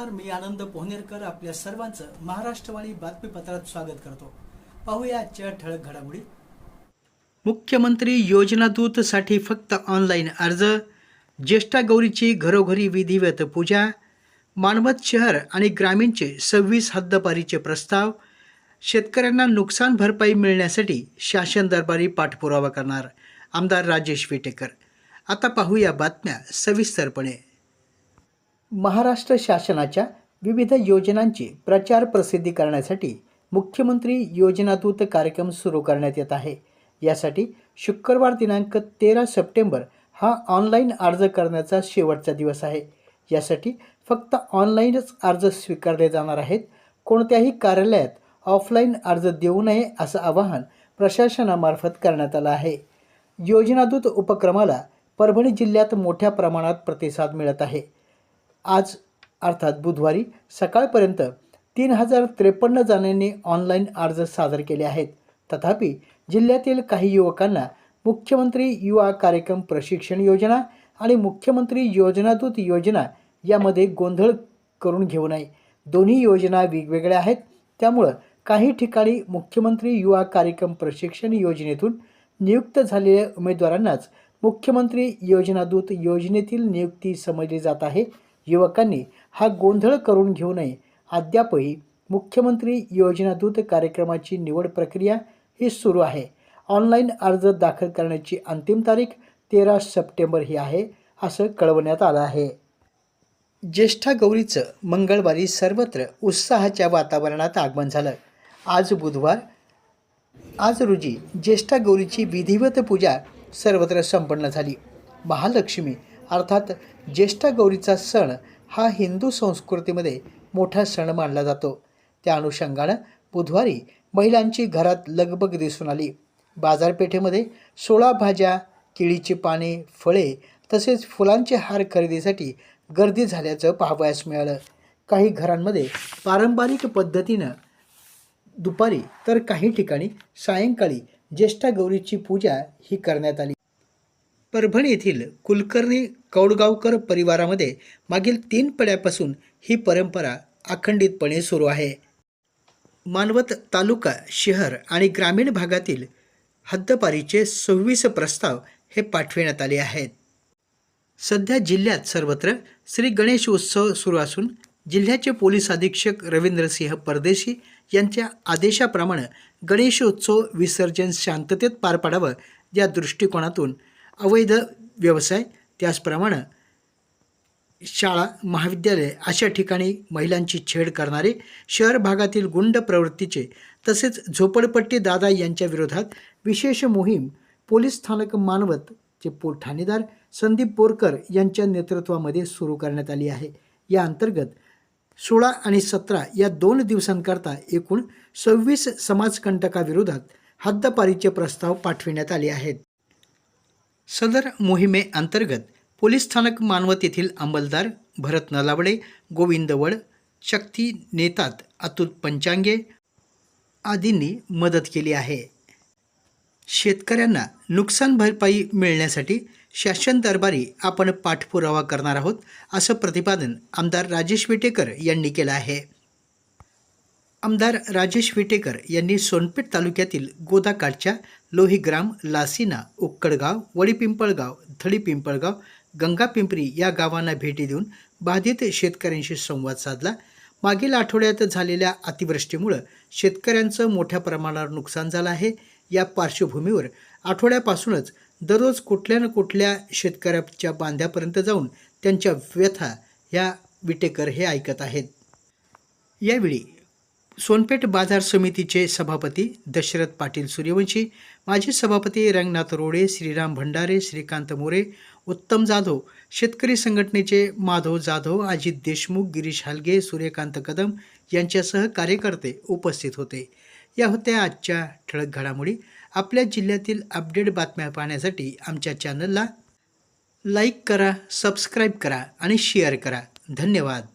नमस्कार मी आनंद पोहनेरकर आपल्या सर्वांचं महाराष्ट्रवाणी बातमीपत्रात स्वागत करतो. पाहूया आजच्या ठळक घडामोडी. मुख्यमंत्री योजना दूतसाठी फक्त ऑनलाईन अर्ज ज्येष्ठा गौरीची घरोघरी विधिवत पूजा मानवत शहर आणि ग्रामीणचे सव्वीस हद्दपारीचे प्रस्ताव शेतकऱ्यांना नुकसान भरपाई मिळण्यासाठी शासन दरबारी पाठपुरावा करणार आमदार राजेश विटेकर. आता पाहूया बातम्या सविस्तरपणे. महाराष्ट्र शासनाच्या विविध योजनांची प्रचार प्रसिद्धी करण्यासाठी मुख्यमंत्री योजनादूत कार्यक्रम सुरू करण्यात येत आहे. यासाठी शुक्रवार दिनांक तेरा सप्टेंबर हा ऑनलाईन अर्ज करण्याचा शेवटचा दिवस आहे. यासाठी फक्त ऑनलाईनच अर्ज स्वीकारले जाणार आहेत. कोणत्याही कार्यालयात ऑफलाईन अर्ज देऊ नये असं आवाहन प्रशासनामार्फत करण्यात आलं आहे. योजनादूत उपक्रमाला परभणी जिल्ह्यात मोठ्या प्रमाणात प्रतिसाद मिळत आहे. आज अर्थात बुधवारी सकाळपर्यंत तीन हजार त्रेपन्न जणांनी ऑनलाईन अर्ज सादर केले आहेत. तथापि जिल्ह्यातील काही युवकांना मुख्यमंत्री युवा कार्यक्रम प्रशिक्षण योजना आणि मुख्यमंत्री योजनादूत योजना यामध्ये गोंधळ करून घेऊ नये. दोन्ही योजना वेगवेगळ्या आहेत. त्यामुळं काही ठिकाणी मुख्यमंत्री युवा कार्यक्रम प्रशिक्षण योजनेतून नियुक्त झालेल्या उमेदवारांनाच मुख्यमंत्री योजनादूत योजनेतील नियुक्ती समजली जात आहे. युवकांनी हा गोंधळ करून घेऊ नये. अद्यापही मुख्यमंत्री योजनादूत कार्यक्रमाची निवड प्रक्रिया ही सुरू आहे. ऑनलाईन अर्ज दाखल करण्याची अंतिम तारीख तेरा सप्टेंबर ही आहे असं कळवण्यात आलं आहे. ज्येष्ठा गौरीचं मंगळवारी सर्वत्र उत्साहाच्या वातावरणात आगमन झालं. आज बुधवार आज रोजी ज्येष्ठा गौरीची विधिवत पूजा सर्वत्र संपन्न झाली. महालक्ष्मी अर्थात ज्येष्ठा गौरीचा सण हा हिंदू संस्कृतीमध्ये मोठा सण मानला जातो. त्या अनुषंगानं बुधवारी महिलांची घरात लगबग दिसून आली. बाजारपेठेमध्ये सोळा भाज्या केळीची पाने फळे तसेच फुलांचे हार खरेदीसाठी गर्दी झाल्याचं पाहावयास मिळालं. काही घरांमध्ये पारंपरिक पद्धतीनं दुपारी तर काही ठिकाणी सायंकाळी ज्येष्ठा गौरीची पूजा ही करण्यात आली. परभणी येथील कुलकर्णी कौडगावकर परिवारामध्ये मागील तीन पिढ्यापासून ही परंपरा अखंडितपणे सुरू आहे. मानवत तालुका शहर आणि ग्रामीण भागातील हद्दपारीचे सव्वीस प्रस्ताव हे पाठविण्यात आले आहेत. सध्या जिल्ह्यात सर्वत्र श्री गणेश उत्सव सुरू असून जिल्ह्याचे पोलीस अधीक्षक रवींद्रसिंह परदेशी यांच्या आदेशाप्रमाणे गणेशोत्सव विसर्जन शांततेत पार पाडावं या दृष्टिकोनातून अवैध व्यवसाय त्याचप्रमाणे शाळा महाविद्यालय अशा ठिकाणी महिलांची छेड करणारे शहर भागातील गुंड प्रवृत्तीचे तसेच झोपडपट्टी दादा यांच्या विरोधात विशेष मोहीम पोलीस स्थानक मानवतचे पो ठाणेदार संदीप बोरकर यांच्या नेतृत्वामध्ये सुरू करण्यात आली आहे. या अंतर्गत सोळा आणि सतरा या दोन दिवसांकरता एकूण सव्वीस समाजकंटकाविरोधात हद्दपारीचे प्रस्ताव पाठविण्यात आले आहेत. सदर मोहिमेअंतर्गत पोलीस स्थानक मानवत येथील अंमलदार भरत नलावडे गोविंद वड शक्ती नेतात अतुल पंचांगे आदींनी मदत केली आहे. शेतकऱ्यांना नुकसान भरपाई मिळण्यासाठी शासन दरबारी आपण पाठपुरावा करणार आहोत असं प्रतिपादन आमदार राजेश विटेकर यांनी केलं आहे. आमदार राजेश विटेकर यांनी सोनपेठ तालुक्यातील गोदाकाठच्या लोहीग्राम लासिना उक्कडगाव वडीपिंपळगाव थडीपिंपळगाव गंगापिंपरी या गावांना भेटी देऊन बाधित शेतकऱ्यांशी संवाद साधला. मागील आठवड्यात झालेल्या अतिवृष्टीमुळं शेतकऱ्यांचं मोठ्या प्रमाणावर नुकसान झालं आहे. या पार्श्वभूमीवर आठवड्यापासूनच दररोज कुठल्या ना कुठल्या शेतकऱ्याच्या बांध्यापर्यंत जाऊन त्यांच्या व्यथा ह्या विटेकर हे ऐकत आहेत. यावेळी सोनपेठ बाजार समितीचे सभापती दशरथ पाटील सूर्यवंशी माजी सभापती रंगनाथ रोडे श्रीराम भंडारे श्रीकांत मोरे उत्तम जाधव शेतकरी संघटनेचे माधव जाधव अजित देशमुख गिरीश हलगे सूर्यकांत कदम यांच्यासह कार्यकर्ते उपस्थित होते. या होत्या आजच्या ठळक घडामोडी. आपल्या जिल्ह्यातील अपडेट बातम्या पाहण्यासाठी आमच्या चॅनलला लाईक करा सबस्क्राईब करा आणि शेअर करा. धन्यवाद.